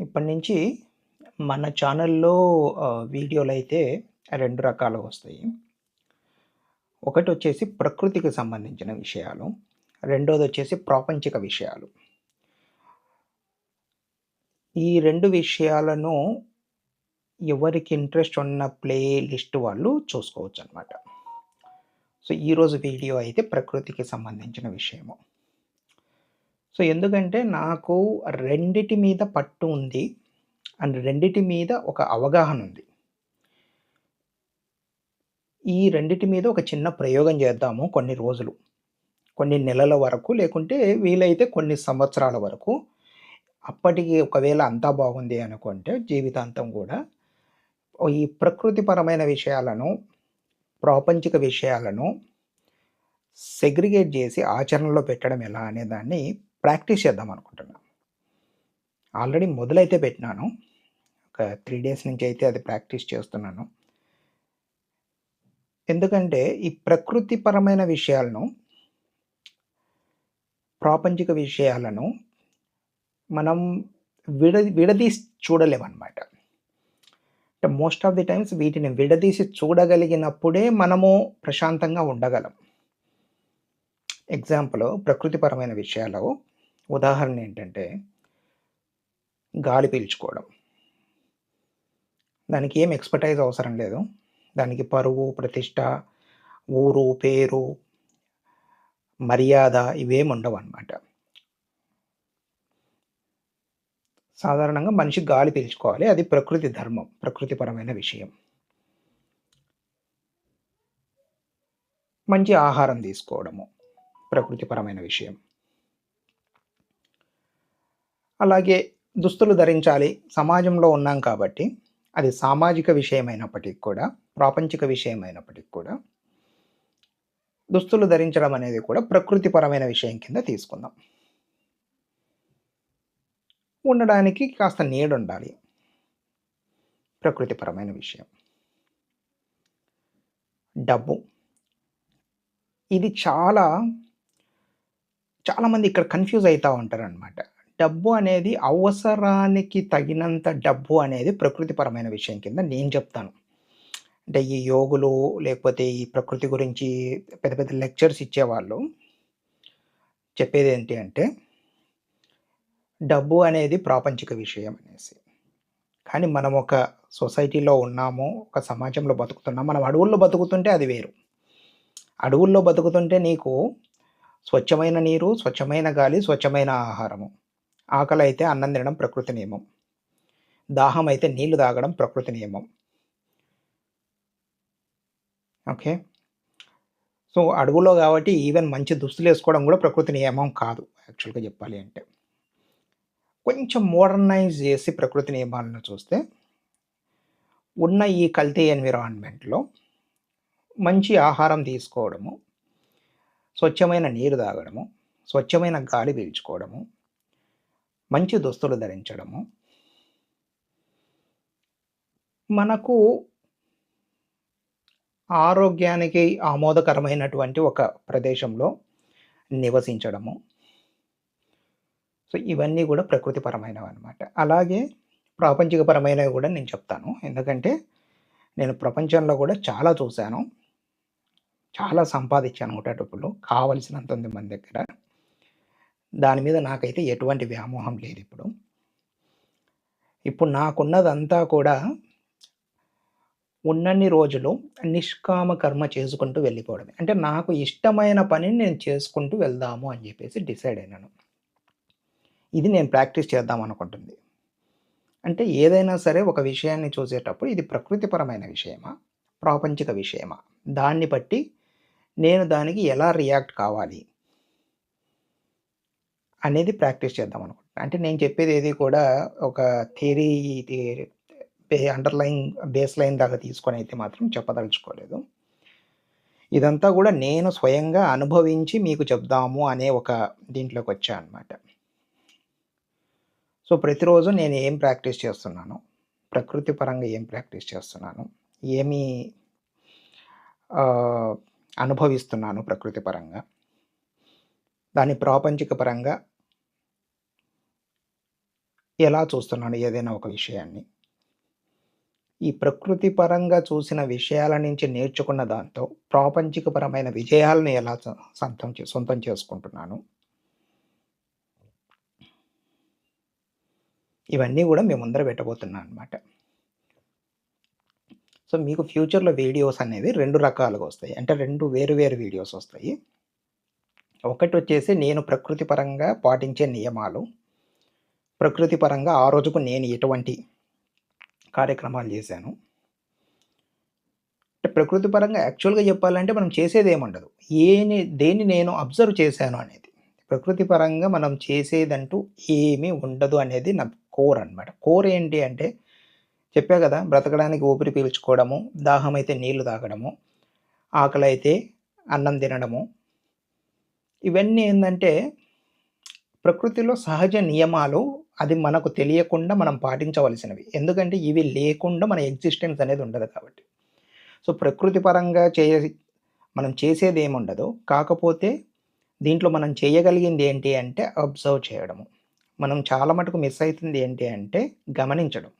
ఇప్పటి నుంచి మన ఛానల్‌లో వీడియోలు అయితే రెండు రకాలుగా వస్తాయి. ఒకటి వచ్చేసి ప్రకృతికి సంబంధించిన విషయాలు. రెండోదొచ్చేసి ప్రాపంచిక విషయాలు. ఈ రెండు విషయాలను ఎవరికి ఇంట్రెస్ట్ ఉన్న ప్లే లిస్ట్ వాళ్ళు చూసుకోవచ్చనమాట. సో, ఈరోజు వీడియో అయితే ప్రకృతికి సంబంధించిన విషయము. సో, ఎందుకంటే నాకు రెండిటి మీద పట్టు ఉంది. అండ్ రెండిటి మీద ఒక అవగాహన ఉంది. ఈ రెండిటి మీద ఒక చిన్న ప్రయోగం చేద్దాము కొన్ని రోజులు. కొన్ని నెలల వరకు లేకుంటే వీలైతే కొన్ని సంవత్సరాల వరకు. అప్పటికి ఒకవేళ అంతా బాగుంది అనుకుంటే జీవితాంతం కూడా ఈ ప్రకృతిపరమైన విషయాలను, ప్రాపంచిక విషయాలను సెగ్రిగేట్ చేసి ఆచరణలో పెట్టడం ఎలా అనే దాన్ని ప్రాక్టీస్ చేద్దాం అనుకుంటున్నా. ఆల్రెడీ మొదలైతే పెట్టినాను. ఒక త్రీ డేస్ నుంచి అయితే అది ప్రాక్టీస్ చేస్తున్నాను. ఎందుకంటే ఈ ప్రకృతిపరమైన విషయాలను ప్రాపంచిక విషయాలను మనం విడ విడదీసి చూడలేమన్నమాట అంటే మోస్ట్ ఆఫ్ ది టైమ్స్ వీటిని విడదీసి చూడగలిగినప్పుడే మనము ప్రశాంతంగా ఉండగలం. ఎగ్జాంపుల్ ప్రకృతిపరమైన విషయాలు ఉదాహరణ ఏంటంటే గాలి పీల్చుకోవడం. దానికి ఏం ఎక్స్‌పర్‌టైజ్ అవసరం లేదు. దానికి పరువు, ప్రతిష్ట, ఊరు, పేరు, మర్యాద ఇవేమి ఉండవనమాట. సాధారణంగా మనిషి గాలి పీల్చుకోవాలి. అది ప్రకృతి ధర్మం. ప్రకృతిపరమైన విషయం. మంచి ఆహారం తీసుకోవడము. ప్రకృతిపరమైన విషయం. అలాగే దుస్తులు ధరించాలి. సమాజంలో ఉన్నాం కాబట్టి అది సామాజిక విషయమైనప్పటికి కూడా, ప్రాపంచిక విషయమైనప్పటికి కూడా దుస్తులు ధరించడం అనేది కూడా ప్రకృతిపరమైన విషయం కింద తీసుకుందాం. ఉండడానికి కాస్త నీడుండాలి. ప్రకృతిపరమైన విషయం. డబ్బు. ఇది చాలా చాలామంది ఇక్కడ కన్‌ఫ్యూజ్ అయితా ఉంటారనమాట. డబ్బు అనేది అవసరానికి తగినంత డబ్బు అనేది ప్రకృతిపరమైన విషయం కింద నేను చెప్తాను. అంటే ఈ యోగులు లేకపోతే ఈ ప్రకృతి గురించి పెద్ద పెద్ద లెక్చర్స్ ఇచ్చేవాళ్ళు చెప్పేదేంటి అంటే డబ్బు అనేది ప్రాపంచిక విషయం అనేసి. కానీ మనం ఒక సొసైటీలో ఉన్నాము. ఒక సమాజంలో బతుకుతున్నాం. మనం అడవుల్లో బతుకుతుంటే అది వేరు. అడవుల్లో బతుకుతుంటే నీకు స్వచ్ఛమైన నీరు, స్వచ్ఛమైన గాలి, స్వచ్ఛమైన ఆహారము. ఆకలి అయితే అన్నం తినడం ప్రకృతి నియమం. దాహం అయితే నీళ్ళు తాగడం ప్రకృతి నియమం. ఓకే. సో, అడవుల్లో కాబట్టి ఈవెన్ మంచి దుస్తులు వేసుకోవడం కూడా ప్రకృతి నియమం కాదు యాక్చువల్‌గా చెప్పాలి అంటే. కొంచెం మోడర్నైజ్ చేసి ప్రకృతి నియమాలను చూస్తే ఉన్న ఈ కల్తీ ఎన్విరాన్మెంట్‌లో మంచి ఆహారం తీసుకోవడము, స్వచ్ఛమైన నీరు తాగడము, స్వచ్ఛమైన గాలి పీల్చుకోవడము, మంచి దుస్తులు ధరించడము మనకు ఆరోగ్యానికి ఆమోదకరమైనటువంటి ఒక ప్రదేశంలో నివసించడము. సో, ఇవన్నీ కూడా ప్రకృతిపరమైనవి అనమాట అలాగే ప్రాపంచికపరమైనవి కూడా నేను చెప్తాను. ఎందుకంటే నేను ప్రపంచంలో కూడా చాలా చూశాను. చాలా సంపాదించాను కూడా డబ్బులు. కావాల్సినంత ఉంది మన దగ్గర. దాని మీద నాకైతే ఎటువంటి వ్యామోహం లేదిప్పుడు. ఇప్పుడు నాకున్నదంతా కూడా ఉన్నన్ని రోజులు నిష్కామ కర్మ చేసుకుంటూ వెళ్ళిపోవడమే. అంటే నాకు ఇష్టమైన పనిని నేను చేసుకుంటూ వెళ్దాము అని చెప్పేసి డిసైడ్ అయినాను. ఇది నేను ప్రాక్టీస్ చేద్దాం అనుకుంటుంది. అంటే ఏదైనా సరే ఒక విషయాన్ని చూసేటప్పుడు ఇది ప్రకృతిపరమైన విషయమా? ప్రాపంచిక విషయమా? దాన్ని బట్టి నేను దానికి ఎలా రియాక్ట్ కావాలి? అనేది ప్రాక్టీస్ చేద్దాం అనుకుంటున్నాను అంటే నేను చెప్పేది ఏది కూడా ఒక థియరీ అండర్‌లైన్ బేస్ లైన్ దాకా తీసుకొని అయితే మాత్రం చెప్పదలుచుకోలేదు. ఇదంతా కూడా నేను స్వయంగా అనుభవించి మీకు చెప్దాము అనే ఒక దీంట్లోకి వచ్చాను అనమాట. సో, ప్రతిరోజు నేను ఏం ప్రాక్టీస్ చేస్తున్నాను? ప్రకృతి పరంగా ఏం ప్రాక్టీస్ చేస్తున్నాను? ఏమి అనుభవిస్తున్నాను ప్రకృతి పరంగా? దాన్ని ప్రాపంచిక పరంగా ఎలా చూస్తున్నాను ఏదైనా ఒక విషయాన్ని? ఈ ప్రకృతి పరంగా చూసిన విషయాల నుంచి నేర్చుకున్న దాంతో ప్రాపంచికపరమైన విజయాలను ఎలా సొంతం సొంతం చేసుకుంటున్నాను? ఇవన్నీ కూడా మేము ముందర పెట్టబోతున్నాం అనమాట సో మీకు ఫ్యూచర్లో వీడియోస్ అనేవి రెండు రకాలుగా వస్తాయి. అంటే రెండు వేరు వేరు వీడియోస్ వస్తాయి. ఒకటి వచ్చేసి నేను ప్రకృతి పరంగా పాటించే నియమాలు ప్రకృతి పరంగా ఆ రోజుకు నేను ఎటువంటి కార్యక్రమాలు చేశాను. అంటే ప్రకృతి పరంగా యాక్చువల్గా చెప్పాలంటే మనం చేసేది ఏముండదు. ఏని దేన్ని నేను అబ్జర్వ్ చేశాను అనేది. ప్రకృతి పరంగా మనం చేసేదంటూ ఏమీ ఉండదు అనేది నా కోర్ అనమాట కోర్ ఏంటి అంటే చెప్పా కదా బ్రతకడానికి ఊపిరి పీల్చుకోవడము దాహం అయితే నీళ్ళు తాగడము ఆకలి అయితే అన్నం తినడము. ఇవన్నీ ఏంటంటే ప్రకృతిలో సహజ నియమాలు అది మనకు తెలియకుండా మనం పాటించవలసినవి. ఎందుకంటే ఇవి లేకుండా మన ఎగ్జిస్టెన్స్ అనేది ఉండదు కాబట్టి. సో ప్రకృతి పరంగా చేయ మనం చేసేది ఏముండదు కాకపోతే దీంట్లో మనం చేయగలిగింది ఏంటి అంటే అబ్జర్వ్ చేయడము. మనం చాలా మటుకు మిస్ అవుతుంది ఏంటి అంటే గమనించడం.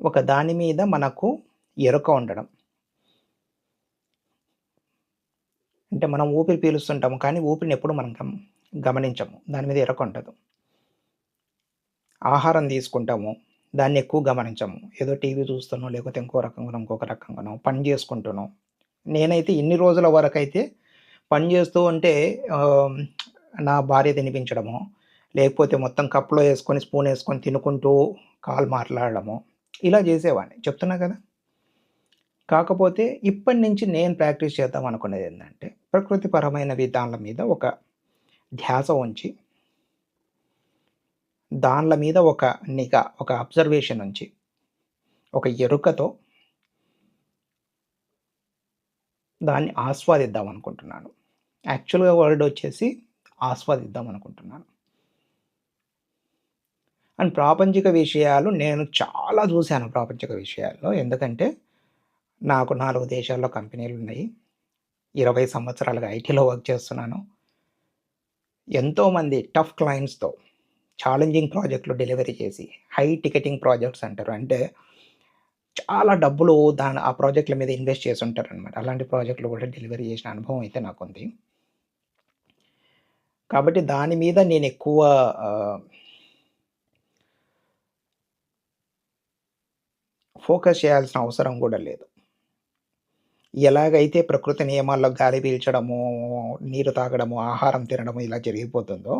ఒక దాని మీద మనకు ఎరుక ఉండడం. అంటే మనం ఊపిరి పీలుస్తుంటాము కానీ ఊపిరిని ఎప్పుడు మనం గమనించము. దాని మీద ఎరక ఉండదు. ఆహారం తీసుకుంటాము. దాన్ని ఎక్కువ గమనించము. ఏదో టీవీ చూస్తున్నాం లేకపోతే ఇంకో రకంగా ఇంకొక రకంగానో పని చేసుకుంటున్నాం. నేనైతే ఇన్ని రోజుల వరకు అయితే పని చేస్తూ ఉంటే నా భార్య తినిపించడము లేకపోతే మొత్తం కప్లో వేసుకొని స్పూన్ వేసుకొని తినుకుంటూ కాల్ మాట్లాడడము ఇలా చేసేవాడిని. చెప్తున్నా కదా? కాకపోతే ఇప్పటి నుంచి నేను ప్రాక్టీస్ చేద్దాం అనుకునేది ఏంటంటే ప్రకృతిపరమైన విధానాల మీద ఒక ధ్యాస ఉంచి దానిల మీద ఒక నిఘా ఒక అబ్జర్వేషన్ ఉంచి ఒక ఎరుకతో దాన్ని ఆస్వాదిద్దాం అనుకుంటున్నాను. యాక్చువల్గా వర్డ్ వచ్చేసి ఆస్వాదిద్దాం అనుకుంటున్నాను. అండ్ ప్రాపంచిక విషయాలు నేను చాలా చూశాను ప్రాపంచిక విషయాల్లో. ఎందుకంటే నాకు నాలుగు దేశాల్లో కంపెనీలు ఉన్నాయి. ఇరవై సంవత్సరాలుగా ఐటీలో వర్క్ చేస్తున్నాను. ఎంతోమంది టఫ్ క్లయింట్స్తో ఛాలెంజింగ్ ప్రాజెక్టులు డెలివరీ చేసి హై టికెటింగ్ ప్రాజెక్ట్స్ అంటారు. అంటే చాలా డబ్బులు దాని ఆ ప్రాజెక్టుల మీద ఇన్వెస్ట్ చేసి ఉంటారు అనమాట అలాంటి ప్రాజెక్టులు కూడా డెలివరీ చేసిన అనుభవం అయితే నాకు ఉంది కాబట్టి దాని మీద నేను ఎక్కువ ఫోకస్ చేయాల్సిన అవసరం కూడా లేదు. ఎలాగైతే ప్రకృతి నియమాల్లో గాలి పీల్చడము నీరు తాగడము ఆహారం తినడము ఇలా జరిగిపోతుందో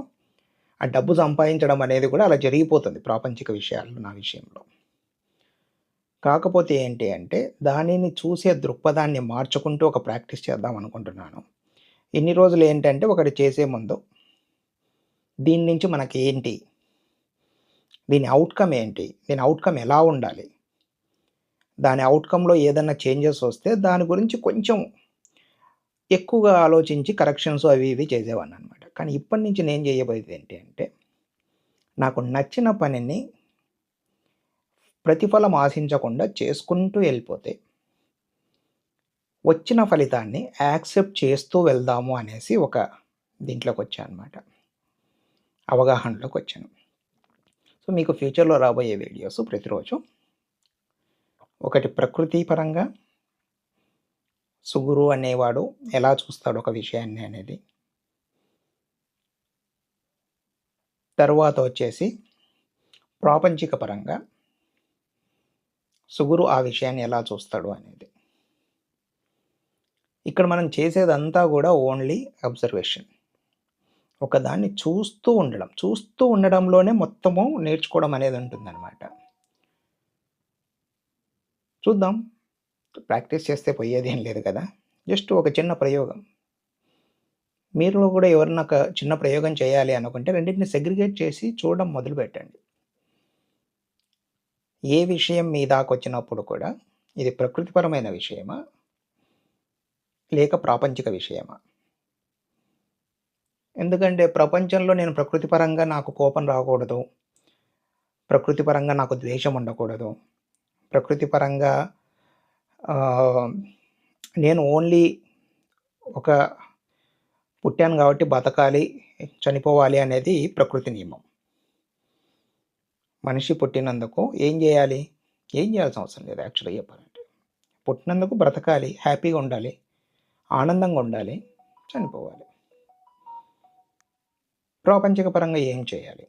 ఆ డబ్బు సంపాదించడం అనేది కూడా అలా జరిగిపోతుంది ప్రాపంచిక విషయాలు నా విషయంలో. కాకపోతే ఏంటి అంటే దానిని చూసే దృక్పథాన్ని మార్చుకుంటూ ఒక ప్రాక్టీస్ చేద్దాం అనుకుంటున్నాను. ఇన్ని రోజులు ఏంటంటే ఒకటి చేసే ముందు దీని నుంచి మనకి ఏంటి? దీని అవుట్కమ్ ఏంటి? దీని అవుట్కమ్ ఎలా ఉండాలి? దాని అవుట్కంలో ఏదైనా చేంజెస్ వస్తే దాని గురించి కొంచెం ఎక్కువగా ఆలోచించి కరెక్షన్స్ అవి ఇవి చేసేవాడిని కానీ ఇప్పటి నుంచి నేను చేయబోయేది ఏంటి అంటే నాకు నచ్చిన పనిని ప్రతిఫలం ఆశించకుండా చేసుకుంటూ వెళ్ళిపోతే వచ్చిన ఫలితాన్ని యాక్సెప్ట్ చేస్తూ వెళ్దాము అనేసి ఒక దీంట్లోకి వచ్చాను అనమాట అవగాహనలోకి వచ్చాను. సో మీకు ఫ్యూచర్లో రాబోయే వీడియోస్ ప్రతిరోజు ఒకటి ప్రకృతి పరంగా సుగురు అనేవాడు ఎలా చూస్తాడు ఒక విషయాన్ని అనేది తర్వాత వచ్చేసి ప్రాపంచిక పరంగా సుగురు ఆ విషయాన్ని ఎలా చూస్తాడు అనేది. ఇక్కడ మనం చేసేదంతా కూడా ఓన్లీ అబ్జర్వేషన్. ఒకదాన్ని చూస్తూ ఉండడం చూస్తూ ఉండడంలోనే మొత్తము నేర్చుకోవడం అనేది ఉంటుందన్నమాట. చూద్దాం. ప్రాక్టీస్ చేస్తే పోయేది ఏం లేదు కదా. జస్ట్ ఒక చిన్న ప్రయోగం. మీరు కూడా ఎవరైనా ఒక చిన్న ప్రయోగం చేయాలి అనుకుంటే రెండింటిని సెగ్రిగేట్ చేసి చూడడం మొదలుపెట్టండి. ఏ విషయం మీ దాకొచ్చినప్పుడు కూడా ఇది ప్రకృతిపరమైన విషయమా? లేక ప్రాపంచిక విషయమా? ఎందుకంటే ప్రపంచంలో నేను ప్రకృతిపరంగా నాకు కోపం రాకూడదు. ప్రకృతిపరంగా నాకు ద్వేషం ఉండకూడదు. ప్రకృతిపరంగా నేను ఓన్లీ ఒక పుట్టాను కాబట్టి బతకాలి చనిపోవాలి అనేది ప్రకృతి నియమం. మనిషి పుట్టినందుకు ఏం చేయాలి? ఏం చేయాల్సిన అవసరం లేదు యాక్చువల్గా చెప్పాలంటే. పుట్టినందుకు బ్రతకాలి హ్యాపీగా ఉండాలి ఆనందంగా ఉండాలి చనిపోవాలి. ప్రాపంచిక పరంగా ఏం చేయాలి?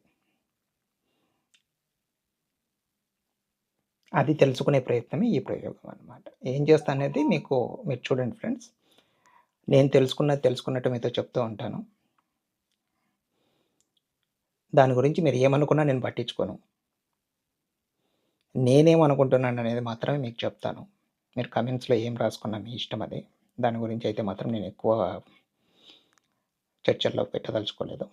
అది తెలుసుకునే ప్రయత్నమే ఈ ప్రయోగం అనమాట ఏం చేస్తా అనేది మీకు మీరు చూడండి ఫ్రెండ్స్. నేను తెలుసుకున్నది తెలుసుకున్నట్టు మీతో చెప్తూ ఉంటాను. దాని గురించి మీరు ఏమనుకున్నా నేను పట్టించుకోను. నేనేమనుకుంటున్నాను అనేది మాత్రమే మీకు చెప్తాను. మీరు కమెంట్స్లో ఏం రాసుకున్నా మీ ఇష్టం అది. దాని గురించి అయితే మాత్రం నేను ఎక్కువ చర్చల్లో పెట్టదలుచుకోలేదు.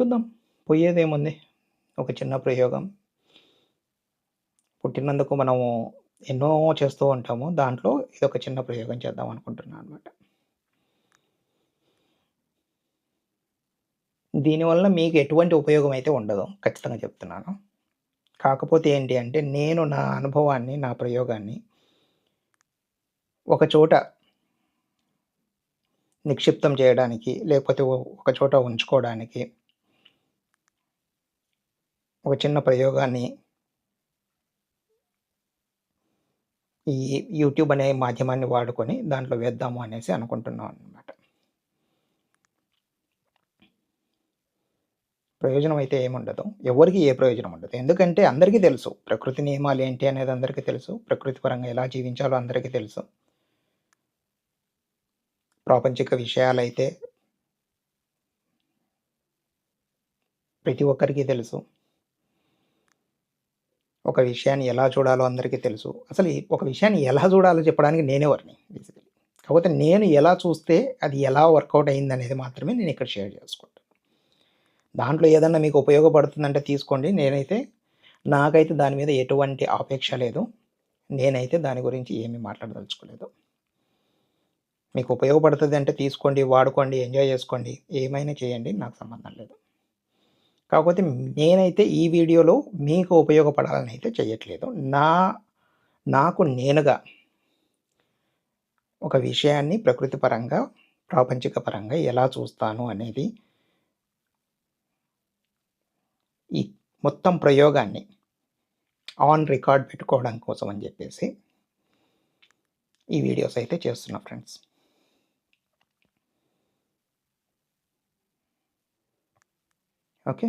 చూద్దాం. పోయేదేముంది? ఒక చిన్న ప్రయోగం. పుట్టినందుకు మనము ఎన్నో చేస్తూ ఉంటాము. దాంట్లో ఇది ఒక చిన్న ప్రయోగం చేద్దాం అనుకుంటున్నాను అనమాట దీనివల్ల మీకు ఎటువంటి ఉపయోగం అయితే ఉండదు. ఖచ్చితంగా చెప్తున్నాను. కాకపోతే ఏంటి అంటే నేను నా అనుభవాన్ని నా ప్రయోగాన్ని ఒక చోట నిక్షిప్తం చేయడానికి లేకపోతే ఒక చోట ఉంచుకోవడానికి ఒక చిన్న ప్రయోగాన్ని ఈ యూట్యూబ్ అనే మాధ్యమాన్ని వాడుకొని దాంట్లో వేద్దాము అనేసి అనుకుంటున్నాం అనమాట ప్రయోజనం అయితే ఏముండదు. ఎవరికి ఏ ప్రయోజనం ఉండదు. ఎందుకంటే అందరికీ తెలుసు ప్రకృతి నియమాలు ఏంటి అనేది అందరికీ తెలుసు. ప్రకృతి పరంగా ఎలా జీవించాలో అందరికీ తెలుసు. ప్రాపంచిక విషయాలైతే ప్రతి ఒక్కరికి తెలుసు. ఒక విషయాన్ని ఎలా చూడాలో అందరికీ తెలుసు. అసలు ఒక విషయాన్ని ఎలా చూడాలో చెప్పడానికి నేనే వారిని బేసికలీ కాకపోతే నేను ఎలా చూస్తే అది ఎలా వర్కౌట్ అయింది అనేది మాత్రమే నేను ఇక్కడ షేర్ చేసుకుంటాను. దాంట్లో ఏదన్నా మీకు ఉపయోగపడుతుందంటే తీసుకోండి. నేనైతే నాకైతే దాని మీద ఎటువంటి ఆపేక్ష లేదు. నేనైతే దాని గురించి ఏమీ మాట్లాడదలుచుకోలేదు. మీకు ఉపయోగపడుతుంది అంటే తీసుకోండి వాడుకోండి ఎంజాయ్ చేసుకోండి. ఏమైనా చేయండి నాకు సంబంధం లేదు. కాకపోతే నేనైతే ఈ వీడియోలో మీకు ఉపయోగపడాలని అయితే చేయట్లేదు నా నాకు నేనుగా ఒక విషయాన్ని ప్రకృతి పరంగా ప్రాపంచిక పరంగా ఎలా చూస్తాను అనేది ఈ మొత్తం ప్రయోగాన్ని ఆన్ రికార్డ్ పెట్టుకోవడం కోసం అని చెప్పేసి ఈ వీడియోస్ అయితే చేస్తున్నా ఫ్రెండ్స్. ఓకే